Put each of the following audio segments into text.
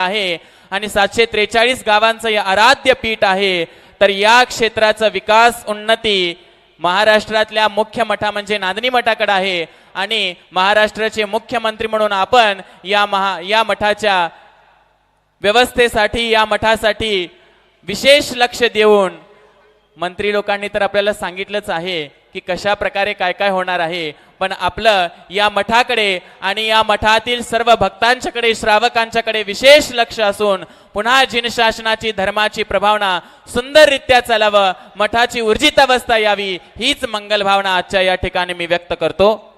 आहे. आणि सातशे त्रेचाळीस गावांचं हे आराध्य पीठ आहे. तर या क्षेत्राचा विकास उन्नती महाराष्ट्रातल्या मुख्य मठा म्हणजे नांदणी मठाकडे आहे. आणि महाराष्ट्राचे मुख्यमंत्री म्हणून आपण या महा या मठाच्या व्यवस्थेसाठी या मठासाठी विशेष लक्ष देऊन मंत्री लोकांनी तर आपल्याला सांगितलंच आहे की कशा प्रकारे काय काय होणार आहे. पण आपलं या मठाकडे आणि या मठातील सर्व भक्तांच्याकडे श्रावकांच्याकडे विशेष लक्ष असून पुन्हा जिन शासनाची धर्माची प्रभावना सुंदररित्या चालावं मठाची ऊर्जित अवस्था यावी हीच मंगल भावना आजच्या या ठिकाणी मी व्यक्त करतो.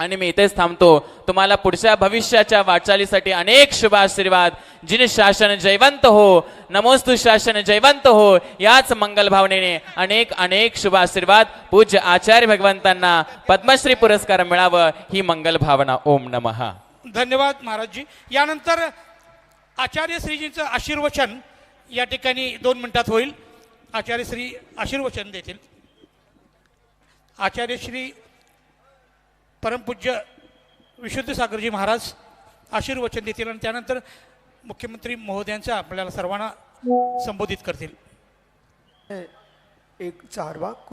आणि मी इथेच थांबतो. तुम्हाला पुढच्या भविष्याच्या वाटचालीसाठी अनेक शुभ आशीर्वाद. जिन शासन जयवंत हो नमोस्तु शासन जयवंत हो याच मंगल भावनेने अनेक अनेक शुभ आशीर्वाद पूज्य आचार्य भगवंतांना पद्मश्री पुरस्कार मिळावं ही मंगल भावना. ओम नमः. धन्यवाद महाराजजी. यानंतर आचार्य श्रीजींचं आशीर्वचन या ठिकाणी दोन मिनिटात होईल. आचार्य श्री आशीर्वचन देतील. आचार्य श्री परमपूज्य विशुद्ध सागरजी महाराज आशीर्वचन देतील आणि त्यानंतर मुख्यमंत्री महोदयांचं आपल्याला सर्वांना संबोधित करतील. एक चारवाक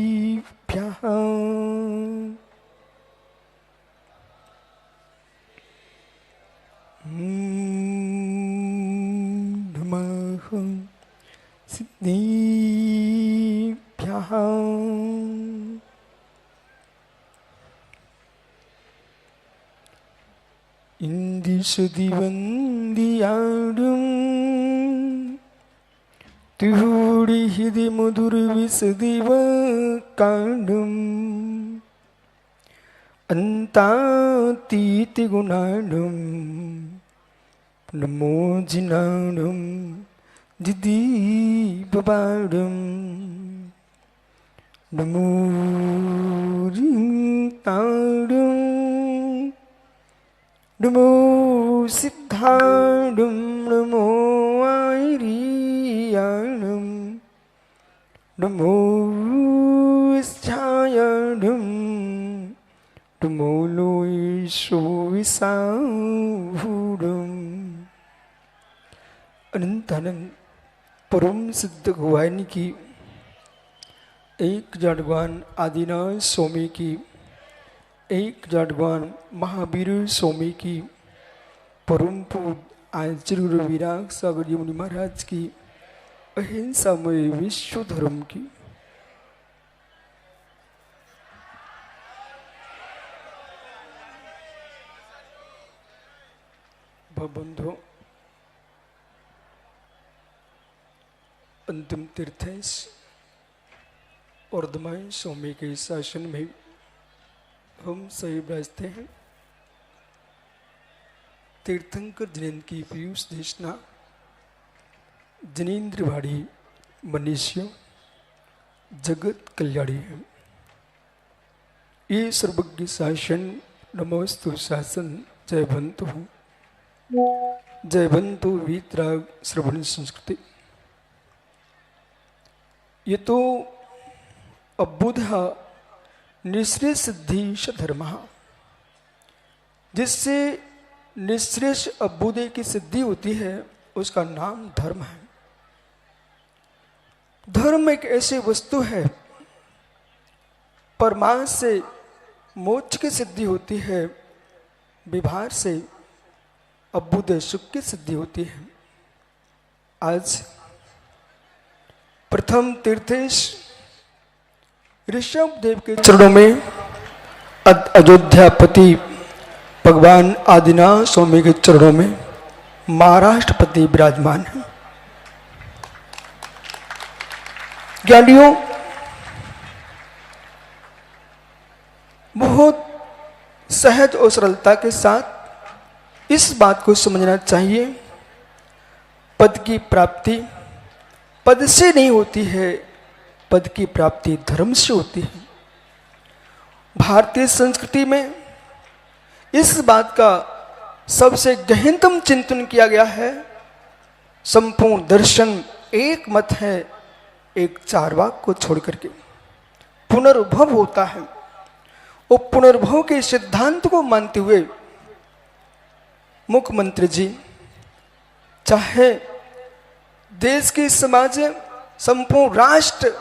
சுதி வந்தியாடும் திகூடி ஹிதி முதுருவி சுதிவ காடும் அந்தா தீத்தி குணாடும் நமோஜினாடும் திதீபாடும் நமோரிங் தாடும் Đúng सिद्धाडुं नमो ऐरियाणं नमो छायाढुं नमो लोयिषोविसाढुम् अनंतानंद परम सिद्ध गुहानी की एक जडगवान आदिनाथ स्वामी की एक जडगवान महावीर स्वामी की परम पूज आचार्य विराग सागर जी मुनि महाराज की अहिंसा अहिंसामय विश्व धर्म की बंधु अंतिम तीर्थेश और दमाई स्वामी के शासन में हम सही बजते हैं तीर्थंकर जिनेन्द्र की पीयूष देशना, जिनेन्द्र भाड़ी मनुष्य, जगत कल्याणी है। ये सर्वज्ञ शासन, नमोस्तु शासन जय बंतु जय बंतु वीतराग श्रवण संस्कृति। ये तो अबुध निश्रेष सिद्धि धर्म जिससे निश्रेष अबुदे की सिद्धि होती है, उसका नाम धर्म है। धर्म एक ऐसी वस्तु है परमार्थ से मोक्ष की सिद्धि होती है, विभार से अबुदय सुख की सिद्धि होती है। आज प्रथम तीर्थेश ऋषभ देव के चरणों में अयोध्यापति भगवान आदिनाथ स्वामी के चरणों में महाराष्ट्रपति विराजमान है। ज्ञानियों, बहुत सहज और सरलता के साथ इस बात को समझना चाहिए। पद की प्राप्ति पद से नहीं होती है, पद की प्राप्ति धर्म से होती है। भारतीय संस्कृति में इस बात का सबसे गहनतम चिंतन किया गया है। संपूर्ण दर्शन एक मत है, एक चारवाक को छोड़ करके पुनर्भव होता है। वो पुनर्भव के सिद्धांत को मानते हुए मुख्यमंत्री जी, चाहे देश की समाज, संपूर्ण राष्ट्र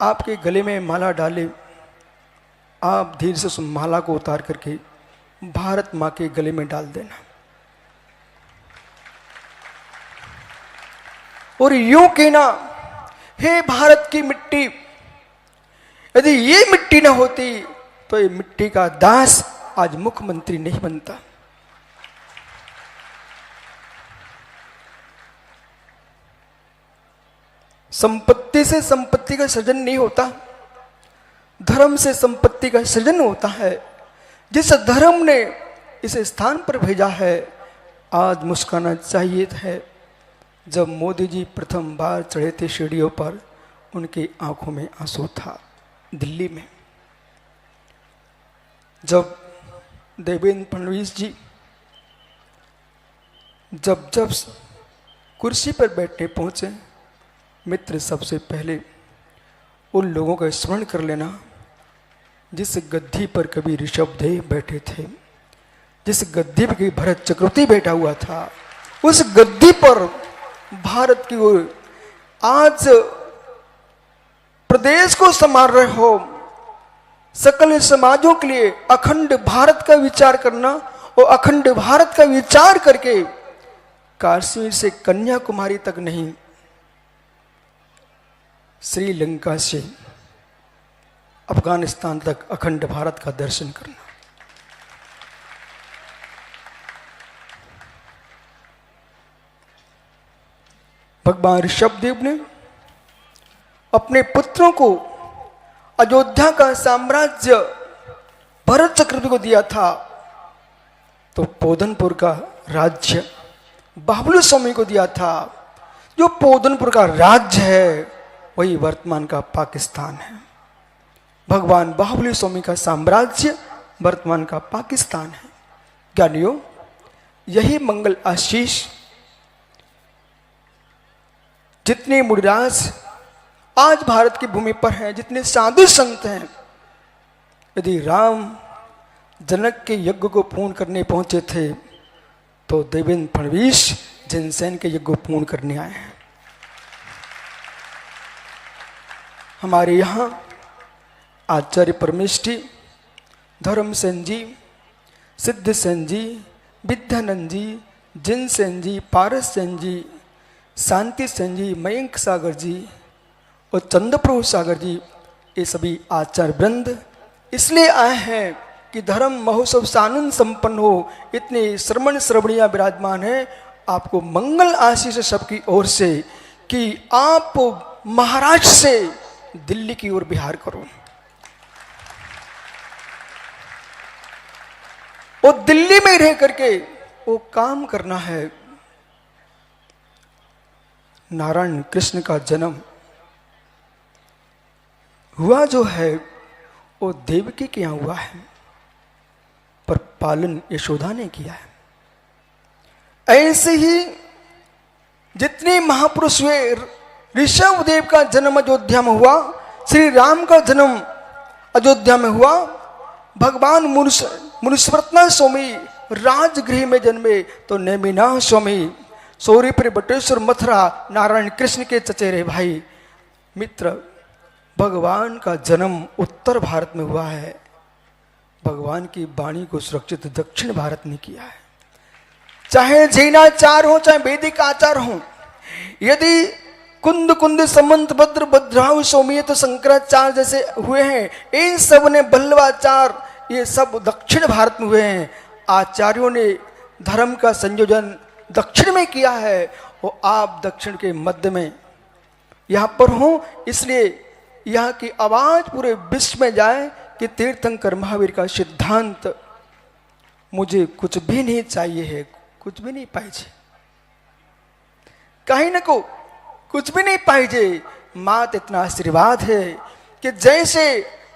आपके गले में माला डाले, आप धीरे से उस माला को उतार करके भारत माँ के गले में डाल देना। और यूँ कहना, हे भारत की मिट्टी, यदि ये मिट्टी ना होती तो ये मिट्टी का दास आज मुख्यमंत्री नहीं बनता। संपत्ति से संपत्ति का सृजन नहीं होता, धर्म से संपत्ति का सृजन होता है। जिस धर्म ने इस स्थान पर भेजा है, आज मुस्काना चाहिए है। जब मोदी जी प्रथम बार चढ़े थे सीढ़ियों पर, उनकी आँखों में आँसू था दिल्ली में। जब देवेंद्र फडणवीस जी जब जब कुर्सी पर बैठने पहुँचे, मित्र सबसे पहले उन लोगों का स्मरण कर लेना। जिस गद्दी पर कभी ऋषभदेव बैठे थे, जिस गद्दी पर कभी भरत चक्रवर्ती बैठा हुआ था, उस गद्दी पर भारत की ओर आज प्रदेश को संभाल रहे हो, सकल समाजों के लिए अखंड भारत का विचार करना और अखंड भारत का विचार करके काश्मीर से कन्याकुमारी तक नहीं, श्रीलंका से अफ़गानिस्तान तक अखंड भारत का दर्शन करना। भगवान ऋषभदेव ने अपने पुत्रों को अयोध्या का साम्राज्य भरत चक्रवर्ती को दिया था। तो पोधनपुर का राज्य बाबुल स्वामी को दिया था। जो पोधनपुर का राज्य है, वही वर्तमान का पाकिस्तान है। भगवान बाहुबली स्वामी का साम्राज्य वर्तमान का पाकिस्तान है। ज्ञानियों, यही मंगल आशीष, जितने मुड़राज आज भारत की भूमि पर हैं, जितने साधु संत हैं, यदि राम जनक के यज्ञ को पूर्ण करने पहुँचे थे तो देवेंद्र फडणवीस जिनसेन के यज्ञ को पूर्ण करने आए हैं। हमारे यहाँ आचार्य परमेष्ठी, धर्म सेन जी सिद्ध सेन जी विद्यानंद जी जिन सेन जी पारस सेन जी शांति सेन जी मयंक सागर जी और चंद्रप्रभु सागर जी, ये सभी आचार्य वृंद इसलिए आए हैं कि धर्म महोत्सव सानंद संपन्न हो, इतने श्रवण श्रवणिया विराजमान है। आपको मंगल आशीष सबकी ओर से कि आप महाराष्ट्र से दिल्ली की ओर बिहार करो। वो दिल्ली में रह करके वो काम करना है। नारायण कृष्ण का जन्म हुआ जो है, वो देवकी के यहाँ हुआ है, पर पालन यशोदा ने किया है। ऐसे ही जितने महापुरुष हुए, ऋषभ देव का जन्म अयोध्या में हुआ, श्री राम का जन्म अयोध्या में हुआ, भगवान मुनुस्मृतना स्वामी, राजगृह में जन्मे तो नेमिना स्वामी। सौरीपुर बटेश्वर मथुरा, नारायण कृष्ण के चचेरे भाई। मित्र, भगवान का जन्म उत्तर भारत में हुआ है। भगवान की वाणी को सुरक्षित दक्षिण भारत ने किया है। चाहे जैनाचार हो, चाहे वैदिक आचार हो, यदि कुंद कुंद समंत भद्र भद्राव सौम्य तो शंकराचार्य जैसे हुए हैं, इन सबने बल्लवाचार ये सब दक्षिण भारत में हुए हैं। आचार्यों ने धर्म का संयोजन दक्षिण में किया है, वो आप दक्षिण के मध्य में। यहाँ पर हो, इसलिए यहाँ की आवाज़ पूरे विश्व में जाए कि तीर्थंकर महावीर का सिद्धांत मुझे कुछ भी नहीं चाहिए है, कुछ भी नहीं पाइजे। कहीं ना को कुछ भी नहीं पाहिजे मात इतना आशीर्वाद है कि जैसे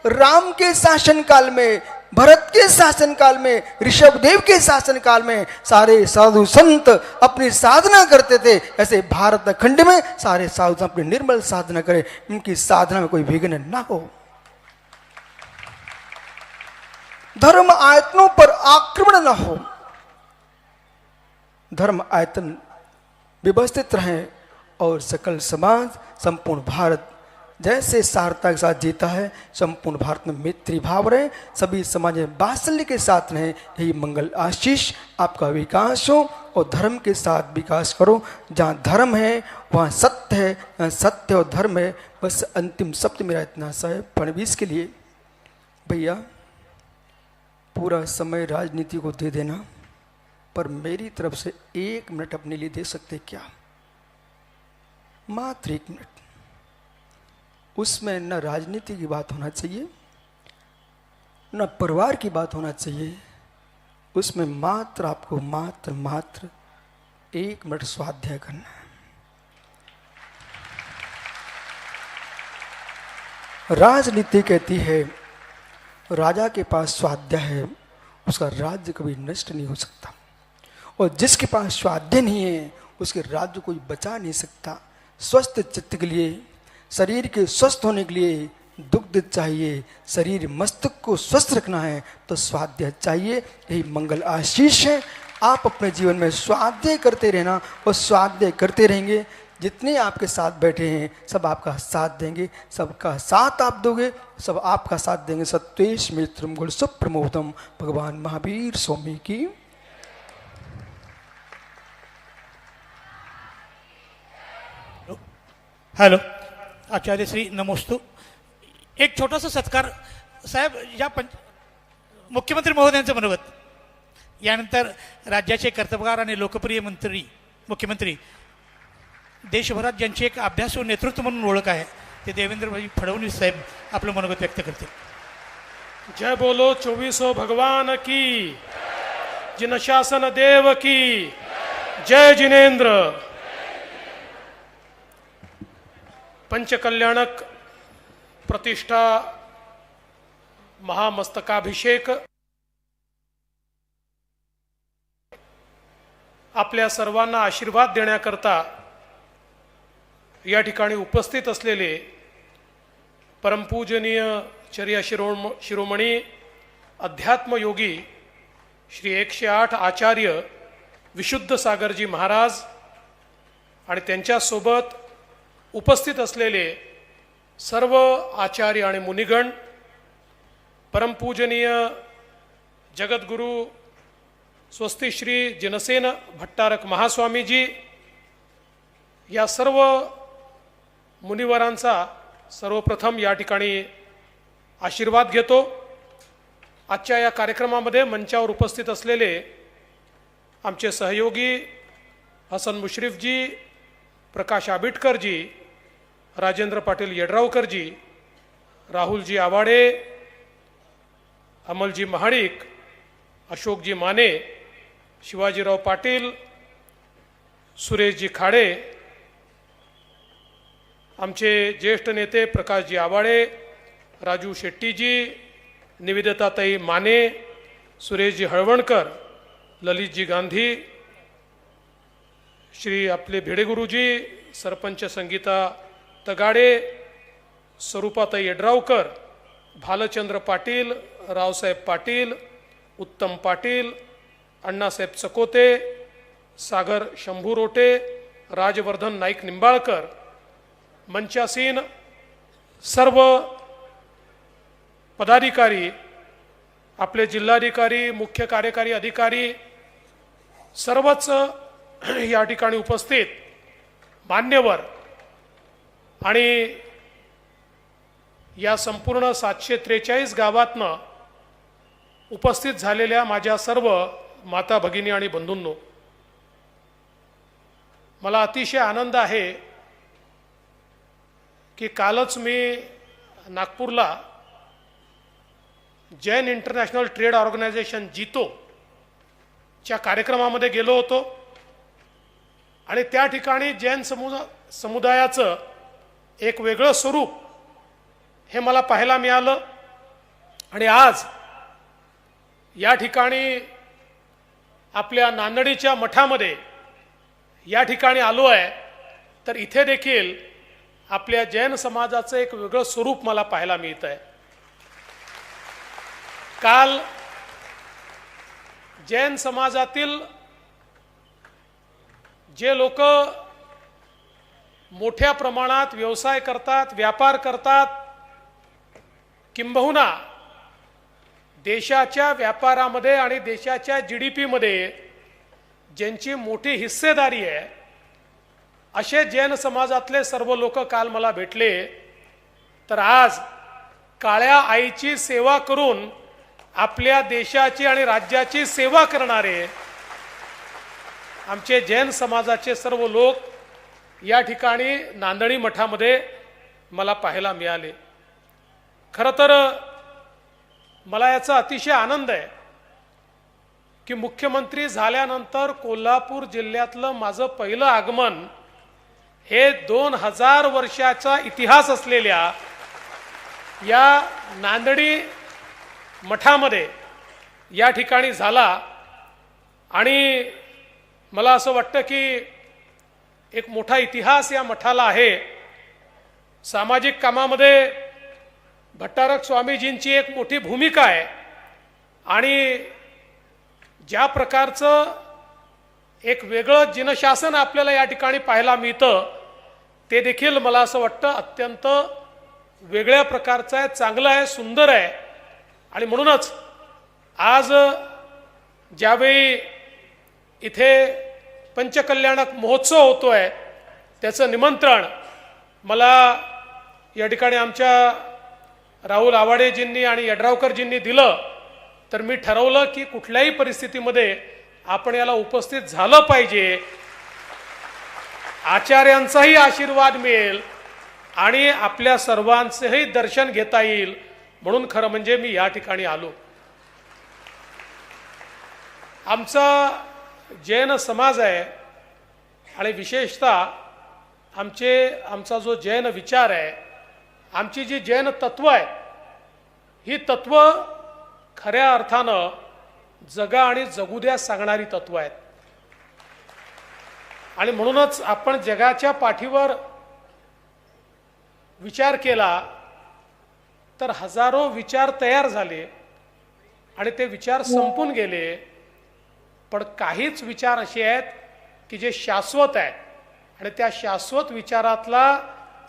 राम के शासन काल में भरत के शासन काल में, ऋषभदेव के शासन काल में सारे साधु संत अपनी साधना करते थे। ऐसे भारत खंड में सारे साधु अपनी निर्मल साधना करें। इनकी साधना में कोई विघ्न ना हो। धर्म आयतनों पर आक्रमण ना हो। धर्म आयतन व्यवस्थित रहे और सकल समाज, संपूर्ण भारत जैसे सारता के साथ जीता है, संपूर्ण भारत में मैत्री भाव रहे, सभी समाज में बात्सल्य के साथ रहे, यही मंगल आशीष आपका विकास हो और धर्म के साथ विकास करो। जहाँ धर्म है, वहाँ सत्य है सत्य और धर्म है, बस अंतिम शब्द मेरा इतना सा है फडणवीस के लिए। भैया, पूरा समय राजनीति को दे देना, पर मेरी तरफ़ से एक मिनट अपने लिए दे सकते क्या? मात्र एक मिनट। उसमें न राजनीति की बात होना चाहिए, न परिवार की बात होना चाहिए। उसमें मात्र आपको मात्र मात्र एक मिनट स्वाध्याय करना है। राजनीति कहती है, राजा के पास स्वाध्याय है, उसका राज्य कभी नष्ट नहीं हो सकता। और जिसके पास स्वाध्याय नहीं है, उसके राज्य कोई बचा नहीं सकता। स्वस्थ चित्त के लिए शरीर के स्वस्थ होने के लिए दुग्ध चाहिए, शरीर मस्तक को स्वस्थ रखना है तो स्वाध्याय चाहिए। यही मंगल आशीष है। आप अपने जीवन में स्वाध्याय करते रहना और स्वाध्याय करते रहेंगे। जितने आपके साथ बैठे हैं, सब आपका साथ देंगे। सबका साथ आप दोगे, सब आपका साथ देंगे। सत्वेश मित्रम गुण सुप्रमोदम। भगवान महावीर स्वामी की। हॅलो आचार्य श्री नमोस्तू. एक छोटासा सत्कार. साहेब या पंच मुख्यमंत्री महोदयांचं मनोगत. यानंतर राज्याचे कर्तबगार आणि लोकप्रिय मंत्री मुख्यमंत्री. देशभरात ज्यांची एक अभ्यासू नेतृत्व म्हणून ओळख आहे ते देवेंद्रभाई फडणवीस साहेब आपलं मनोगत व्यक्त करतील. जय बोलो चोवीसो भगवान की जिन शासन देव की जय जिनेंद्र. पंचकल्याणक प्रतिष्ठा महामस्तकाभिषेक आपल्या सर्वांना आशीर्वाद देण्याकरता या ठिकाणी उपस्थित असलेले परमपूजनीय चर्या शिरोम शिरोमणी अध्यात्मयोगी श्री एकशे आठ आचार्य विशुद्ध सागरजी महाराज आणि त्यांच्यासोबत उपस्थित असलेले सर्व आचार्य आणि मुनिगण परमपूजनीय जगद्गुरू स्वस्ती श्री जिनसेन भट्टारक महास्वामीजी या सर्व मुनिवरांचा सर्वप्रथम या ठिकाणी आशीर्वाद घेतो. आजच्या या कार्यक्रमामध्ये मंचावर उपस्थित असलेले आमचे सहयोगी हसन मुश्रीफजी प्रकाश आबिटकरजी राजेंद्र पाटील येड्रावकरजी राहुलजी आवाडे अमलजी महाडिक अशोकजी माने शिवाजीराव पाटील सुरेशजी खाडे आमचे ज्येष्ठ नेते प्रकाशजी आवाडे राजू शेट्टीजी निवेदिताताई माने सुरेशजी हळवणकर ललितजी गांधी श्री आपले भिडेगुरुजी सरपंच संगीता तगाडे स्वरूपाताई यड्रावकर भालचंद्र पाटील रावसाहेब पाटील उत्तम पाटील अण्णासाहेब चकोते सागर शंभू रोटे राजवर्धन नाईक निंबाळकर मंचासीन सर्व पदाधिकारी आपले जिल्हाधिकारी मुख्य कार्यकारी अधिकारी सर्वच या ठिकाणी उपस्थित मान्यवर आणि या संपूर्ण सातशे त्रेचाळीस गावातनं उपस्थित झालेल्या माझ्या सर्व माता भगिनी आणि बंधूंनो मला अतिशय आनंद आहे की कालच मी नागपूरला जैन इंटरनॅशनल ट्रेड ऑर्गनायझेशन जितो च्या कार्यक्रमामध्ये गेलो होतो. आणि त्या ठिकाणी जैन समु समुदायाचं एक वेगळं स्वरूप हे मला पाहायला मिळालं. आणि आज या ठिकाणी आपल्या नांदडीच्या मठामध्ये या ठिकाणी आलो आहे तर इथे देखील आपल्या जैन समाजाचं एक वेगळं स्वरूप मला पाहायला मिळत आहे. काल जैन समाजातील जे लोक मोठ्या प्रमाणात व्यवसाय करतात व्यापार करतात. किंबहुना देशाच्या व्यापारामध्ये आणि देशाच्या जी डी पीमध्ये ज्यांची मोठी हिस्सेदारी आहे असे जैन समाजातले सर्व लोक काल मला भेटले. तर आज काळ्या आईची सेवा करून आपल्या देशाची आणि राज्याची सेवा करणारे आमचे जैन समाजाचे सर्व लोक या ठिकाणी नांदणी मठामध्ये मला पाहायला मिळाले. खरं तर मला याचा अतिशय आनंद आहे की मुख्यमंत्री झाल्यानंतर कोल्हापूर जिल्ह्यातलं माझं पहिलं आगमन हे दोन हजार वर्षाचा इतिहास असलेल्या या नांदडी मठामध्ये या ठिकाणी झाला. आणि मला असं वाटतं की एक मोठा इतिहास या मठाला आहे. सामाजिक कामामध्ये भट्टारक स्वामीजींची एक मोठी भूमिका आहे. आणि ज्या प्रकारचं एक वेगळं जिनशासन आपल्याला या ठिकाणी पाहायला मिळतं ते देखील मला असं वाटतं अत्यंत वेगळ्या प्रकारचं आहे चांगलं आहे सुंदर आहे. आणि म्हणूनच आज ज्यावेळी इथे पंचकल्याणक महोत्सव होतो आहे त्याचं निमंत्रण मला या ठिकाणी आमच्या राहुल आवाडेजींनी आणि यड्रावकरजींनी दिलं. तर मी ठरवलं की कुठल्याही परिस्थितीमध्ये आपण याला उपस्थित झालं पाहिजे. आचार्यांचाही आशीर्वाद मिळेल आणि आपल्या सर्वांचंही दर्शन घेता येईल म्हणून खरं म्हणजे मी या ठिकाणी आलो. आमचा जैन समाज आहे आणि विशेषतः आमचे आमचा जो जैन विचार आहे आमची जी जैन तत्व आहे ही तत्व खऱ्या अर्थानं जगा आणि जगू द्या सांगणारी तत्व आहेत. आणि म्हणूनच आपण जगाच्या पाठीवर विचार केला तर हजारो विचार तयार झाले आणि ते विचार संपून गेले. पण काहीच विचार असे आहेत की जे शाश्वत आहेत. आणि त्या शाश्वत विचारातला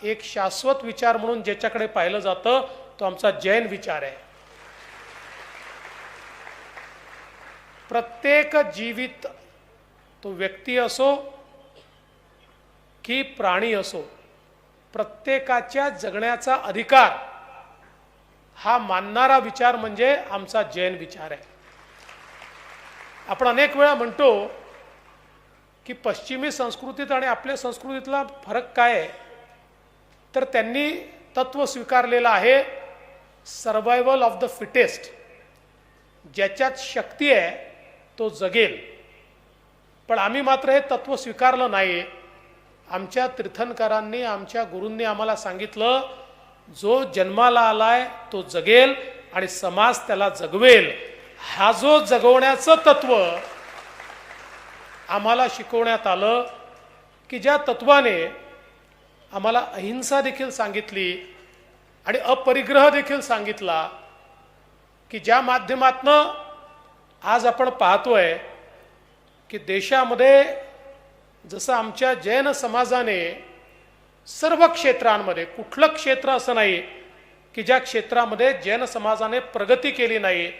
एक शाश्वत विचार म्हणून ज्याच्याकडे पाहिलं जातं तो आमचा जैन विचार आहे. प्रत्येक जीवित तो व्यक्ती असो की प्राणी असो प्रत्येकाच्या जगण्याचा अधिकार हा मानणारा विचार म्हणजे आमचा जैन विचार आहे. आपण अनेक वेळा म्हणतो की पश्चिमी संस्कृतीत आणि आपल्या संस्कृतीतला फरक काय आहे? तर त्यांनी तत्व स्वीकारलेलं आहे सर्वायवल ऑफ द फिटेस्ट ज्याच्यात शक्ती आहे तो जगेल. पण आम्ही मात्र हे तत्व स्वीकारलं नाही. आमच्या तीर्थंकरांनी आमच्या गुरूंनी आम्हाला सांगितलं जो जन्माला आलाय तो जगेल आणि समाज त्याला जगवेल. हा जो जगवण्याचं तत्व आम्हाला शिकवण्यात आलं की ज्या तत्वाने आम्हाला अहिंसा देखील सांगितली आणि अपरिग्रह देखील सांगितला की ज्या माध्यमातनं आज आपण पाहतोय की देशामध्ये जसं आमच्या जैन समाजाने सर्व क्षेत्रांमध्ये कुठलं क्षेत्र असं नाही की ज्या क्षेत्रामध्ये जैन समाजाने प्रगती केली नाही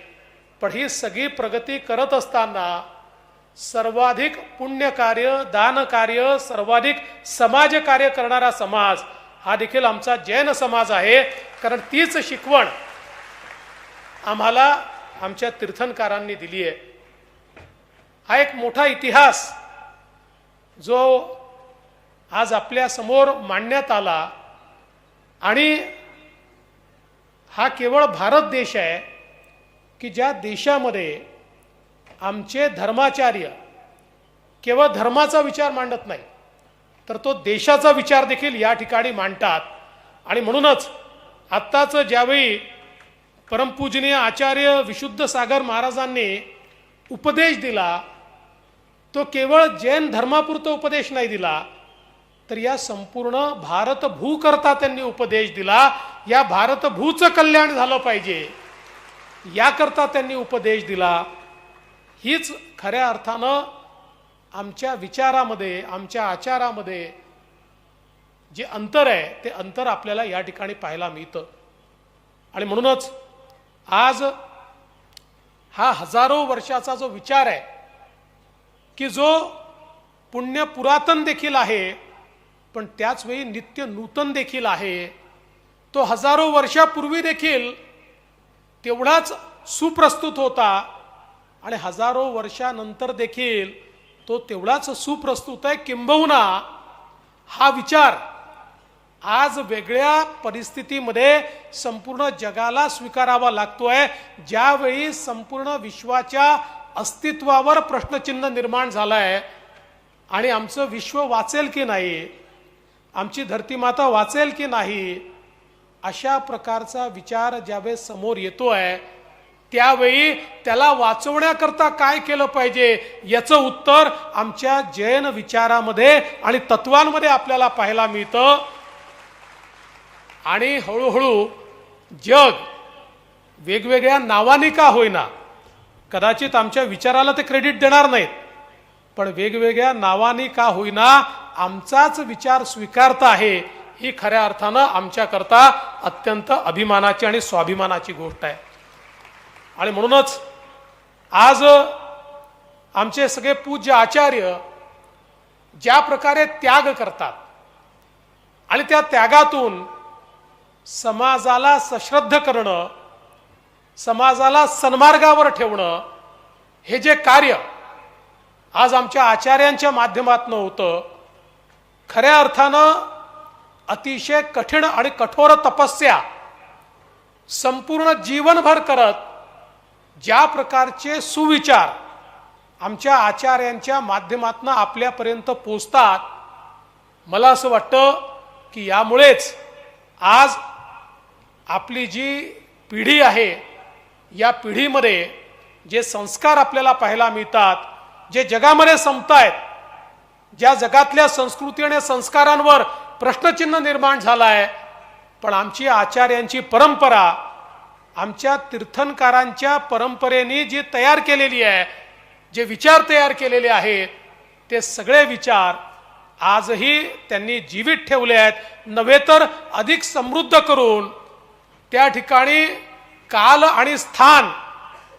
पण ही सगळी प्रगती करत असताना सर्वाधिक पुण्यकार्य दानकार्य सर्वाधिक समाजकार्य करणारा समाज हा देखील आमचा जैन समाज आहे. कारण तीच शिकवण आम्हाला आमच्या तीर्थंकारांनी दिली आहे. हा एक मोठा इतिहास जो आज आपल्यासमोर मांडण्यात आला आणि हा केवळ भारत देश आहे. की ज्या देशामध्ये आमचे धर्माचार्य केवळ धर्माचा विचार मांडत नाही तर तो देशाचा विचार देखील या ठिकाणी मांडतात. आणि म्हणूनच आत्ताच ज्यावेळी परमपूजनीय आचार्य विशुद्ध सागर महाराजांनी उपदेश दिला तो केवळ जैन धर्मापुरता उपदेश नाही दिला तर या संपूर्ण भारतभूकरता त्यांनी उपदेश दिला. या भारतभूचं कल्याण झालं पाहिजे. याकरता त्यांनी उपदेश दिला. हीच खऱ्या अर्थानं आमच्या विचारामध्ये आमच्या आचारामध्ये जे अंतर आहे ते अंतर आपल्याला या ठिकाणी पाहायला मिळतं. आणि म्हणूनच आज हा हजारो वर्षाचा जो विचार आहे की जो पुण्य पुरातन देखील आहे पण त्याच वेळी नित्य नूतन देखील आहे तो हजारो वर्षापूर्वी देखील तेवढाच सुप्रस्तुत होता आणि हजारो वर्षानंतर देखील तो तेवढाच सुप्रस्तुत आहे. किंबहुना हा विचार आज वेगळ्या परिस्थितीमध्ये संपूर्ण जगाला स्वीकारावा लागतोय. ज्यावेळी संपूर्ण विश्वाच्या अस्तित्वावर प्रश्नचिन्ह निर्माण झालंय आणि आमचं विश्व वाचेल की नाही आमची धरतीमाता वाचेल की नाही अशा प्रकारचा विचार ज्यावेळेस समोर येतो आहे त्यावेळी त्याला वाचवण्याकरता काय केलं पाहिजे याचं उत्तर आमच्या जैन विचारामध्ये आणि तत्वांमध्ये आपल्याला पाहायला मिळतं. आणि हळूहळू जग वेगवेगळ्या नावाने का होईना कदाचित आमच्या विचाराला ते क्रेडिट देणार नाहीत पण वेगवेगळ्या नावाने का होईना आमचाच विचार स्वीकारता आहे ही खऱ्या अर्थानं आमच्याकरता अत्यंत अभिमानाची आणि स्वाभिमानाची गोष्ट आहे. आणि म्हणूनच आज आमचे सगळे पूज्य आचार्य ज्या प्रकारे त्याग करतात आणि त्या त्यागातून समाजाला सश्रद्ध करणं समाजाला सन्मार्गावर ठेवणं हे जे कार्य आज आमच्या आचार्यांच्या माध्यमातून होतं खऱ्या अर्थानं अतिशय कठीण आणि कठोर तपस्या संपूर्ण जीवनभर करत ज्या प्रकारचे सुविचार आमच्या आचार्यांच्या माध्यमातून आपल्यापर्यंत पोचतात मला असं वाटतं की यामुळेच आज आपली जी पिढी आहे या पिढीमध्ये जे संस्कार आपल्याला पाहायला मिळतात जे जगामध्ये संपतायत ज्या जगातल्या संस्कृती आणि संस्कारांवर प्रश्नचिन्ह निर्माण झाला आहे पण आमची आचार्यांची परंपरा आमच्या तीर्थंकारांच्या परंपरेने जी तयार केलेली आहे जे विचार तयार केलेले आहेत ते सगळे विचार आजही त्यांनी जीवित ठेवले आहेत. नव्हे तर अधिक समृद्ध करून त्या ठिकाणी काल आणि स्थान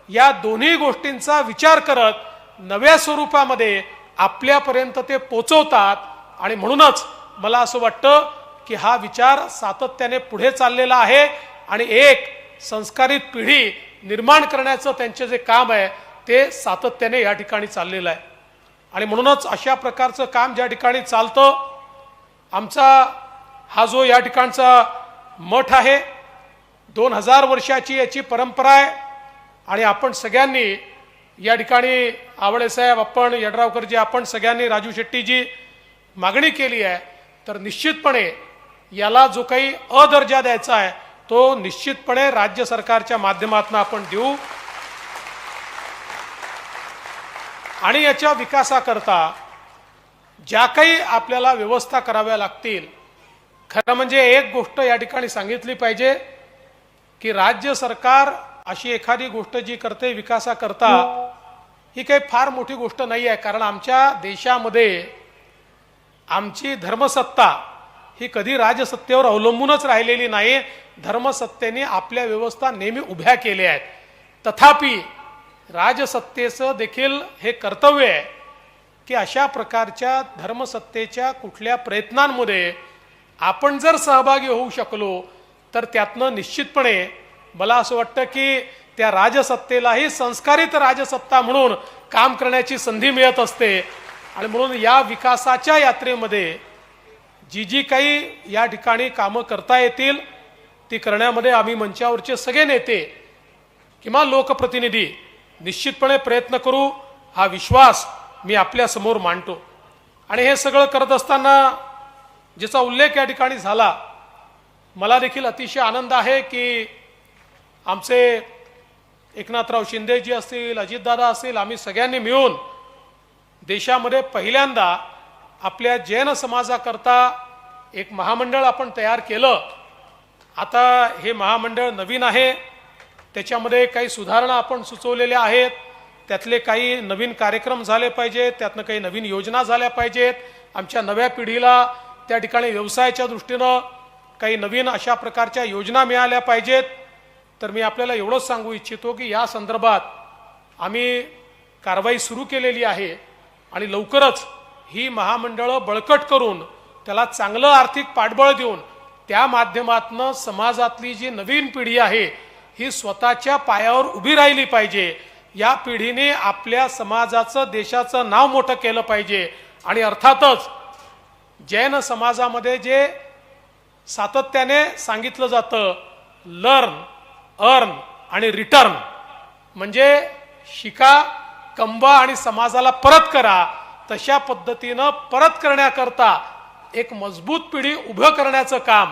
या दोन्ही गोष्टींचा विचार करत नव्या स्वरूपामध्ये आपल्यापर्यंत ते पोचवतात आणि म्हणूनच मला असं वाटतं की हा विचार सातत्याने पुढे चाललेला आहे आणि एक संस्कारित पिढी निर्माण करण्याचं त्यांचे जे काम आहे ते सातत्याने या ठिकाणी चाललेलं आहे. आणि म्हणूनच अशा प्रकारचं काम ज्या ठिकाणी चालतं आमचा हा जो या ठिकाणचा मठ आहे दोन हजार वर्षाची याची परंपरा आहे आणि आपण सगळ्यांनी या ठिकाणी आवळेसाहेब आपण यड्रावकरजी आपण सगळ्यांनी राजू शेट्टीजी मागणी केली आहे तर निश्चितपणे याला जो काही अदर्जा द्यायचा आहे तो निश्चितपणे राज्य सरकारच्या माध्यमातून आपण देऊ. आणि याच्या विकासाकरता ज्या काही आपल्याला व्यवस्था कराव्या लागतील खरं म्हणजे एक गोष्ट या ठिकाणी सांगितली पाहिजे की राज्य सरकार अशी एखादी गोष्ट जी करते विकासाकरता ही काही फार मोठी गोष्ट नाही आहे कारण आमच्या देशामध्ये आमची धर्मसत्ता ही कधी राजसत्तेवर अवलंबूनच राहिलेली नाही. धर्मसत्तेने आपल्या व्यवस्था नेहमी उभ्या केल्या आहेत. तथापि राजसत्तेचं देखील हे कर्तव्य आहे की अशा प्रकारच्या धर्मसत्तेच्या कुठल्या प्रयत्नांमध्ये आपण जर सहभागी होऊ शकलो तर त्यातनं निश्चितपणे मला असं वाटतं की त्या राजसत्तेलाही संस्कारित राजसत्ता म्हणून काम करण्याची संधी मिळत असते. आणि म्हणून या विकासाच्या यात्रेमध्ये जी जी काही या ठिकाणी कामं करता येतील ती करण्यामध्ये आम्ही मंचावरचे सगळे नेते किंवा लोकप्रतिनिधी निश्चितपणे प्रयत्न करू हा विश्वास मी आपल्यासमोर मांडतो. आणि हे सगळं करत असताना ज्याचा उल्लेख या ठिकाणी झाला मला देखील अतिशय आनंद आहे की आमचे एकनाथराव शिंदेजी असतील अजितदादा असतील आम्ही सगळ्यांनी मिळून देशामध्ये पहिल्यांदा आपल्या जैन समाजाकरता एक महामंडळ आपण तयार केलं. आता हे महामंडळ नवीन आहे. त्याच्यामध्ये काही सुधारणा आपण सुचवलेल्या आहेत. त्यातले काही नवीन कार्यक्रम झाले पाहिजेत त्यातनं काही नवीन योजना झाल्या पाहिजेत. आमच्या नव्या पिढीला त्या ठिकाणी व्यवसायाच्या दृष्टीनं काही नवीन अशा प्रकारच्या योजना मिळाल्या पाहिजेत. तर मी आपल्याला एवढंच सांगू इच्छितो की या संदर्भात आम्ही कारवाई सुरू केलेली आहे. आणि लवकरच ही महामंडळं बळकट करून त्याला चांगलं आर्थिक पाठबळ देऊन त्या माध्यमातनं समाजातली जी नवीन पिढी आहे ही स्वतःच्या पायावर उभी राहिली पाहिजे. या पिढीने आपल्या समाजाचं देशाचं नाव मोठं केलं पाहिजे. आणि अर्थातच जैन समाजामध्ये जे सातत्याने सांगितलं जातं लर्न अर्न आणि रिटर्न म्हणजे शिका कमवा आणि समाजाला परत करा तशा पद्धतीनं परत करण्याकरता एक मजबूत पिढी उभं करण्याचं काम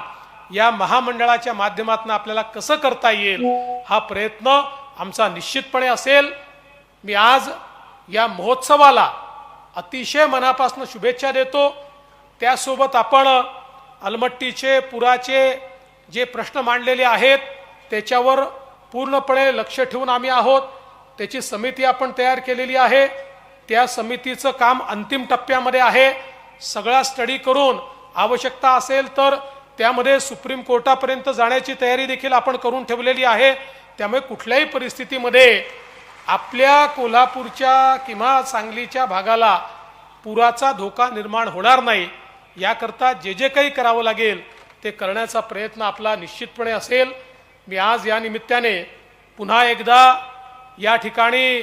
या महामंडळाच्या माध्यमातून आपल्याला कसं करता येईल हा प्रयत्न आमचा निश्चितपणे असेल. मी आज या महोत्सवाला अतिशय मनापासून शुभेच्छा देतो. त्यासोबत आपण अलमट्टीचे पुराचे जे प्रश्न मांडलेले आहेत त्याच्यावर पूर्णपणे लक्ष ठेवून आम्ही आहोत. त्याची समिती आपण तयार केलेली आहे. त्या समितीचं काम अंतिम टप्प्यामध्ये आहे. सगळा स्टडी करून आवश्यकता असेल तर त्यामध्ये सुप्रीम कोर्टापर्यंत जाण्याची तयारी देखील आपण करून ठेवलेली आहे. त्यामुळे कुठल्याही परिस्थितीमध्ये आपल्या कोल्हापूरच्या किंवा सांगलीच्या भागाला पुराचा धोका निर्माण होणार नाही. याकरता जे जे काही करावं लागेल ते करण्याचा प्रयत्न आपला निश्चितपणे असेल. मी आज या निमित्ताने पुन्हा एकदा या ठिकाणी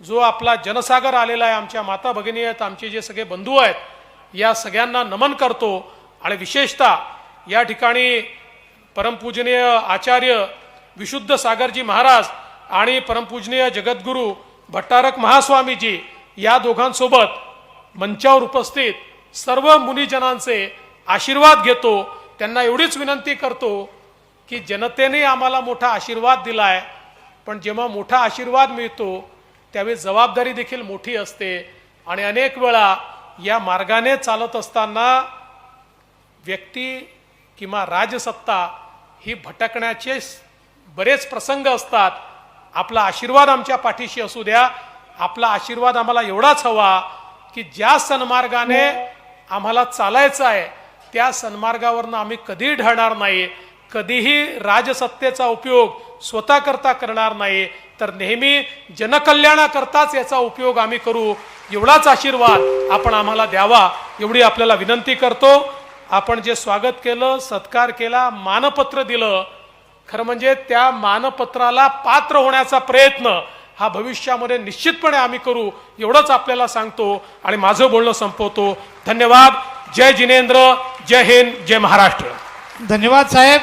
जो आपला जनसागर आलेला आहे आमच्या माता भगिनी आहेत आमचे जे सगळे बंधू आहेत या सगळ्यांना नमन करतो. आणि विशेषतः या ठिकाणी परमपूजनीय आचार्य विशुद्ध सागरजी महाराज आणि परमपूजनीय जगद्गुरू भट्टारक महास्वामीजी या दोघांसोबत मंचावर उपस्थित सर्व मुनिजनांचे आशीर्वाद घेतो. त्यांना एवढीच विनंती करतो की जनतेने आम्हाला मोठा आशीर्वाद दिला आहे पण जेव्हा मोठा आशीर्वाद मिळतो त्यावेळी जबाबदारी देखील मोठी असते. आणि अनेक वेळा या मार्गाने चालत असताना व्यक्ती किंवा राजसत्ता ही भटकण्याचे बरेच प्रसंग असतात. आपला आशीर्वाद आमच्या पाठीशी असू द्या. आपला आशीर्वाद आम्हाला एवढाच हवा की ज्या सन्मार्गाने आम्हाला चालायचं आहे त्या सन्मार्गावरनं आम्ही कधीही ढळणार नाही. कधीही राजसत्तेचा उपयोग स्वतः करता करणार नाही तर नेहमी जनकल्याणाकरताच याचा उपयोग आम्ही करू. एवढाच आशीर्वाद आपण आम्हाला द्यावा एवढी आपल्याला विनंती करतो. आपण जे स्वागत केलं सत्कार केला मानपत्र दिलं खरं म्हणजे त्या मानपत्राला पात्र होण्याचा प्रयत्न हा भविष्यामध्ये निश्चितपणे आम्ही करू एवढंच आपल्याला सांगतो आणि माझं बोलणं संपवतो. धन्यवाद. जय जिनेंद्र. जय हिंद. जय महाराष्ट्र. धन्यवाद साहेब.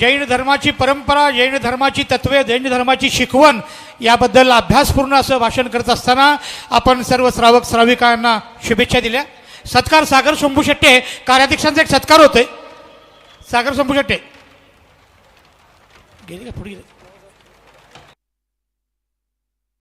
जैन धर्माची परंपरा जैन धर्माची तत्वे जैन धर्माची शिकवण याबद्दल अभ्यासपूर्ण असं भाषण करत असताना आपण सर्व श्रावक श्राविकांना शुभेच्छा दिल्या. सत्कार सागर शंभू शेट्टे कार्याध्यक्षांचा एक सत्कार होतोय. सागर शंभू शेट्टे. गेले का पुढे? गेले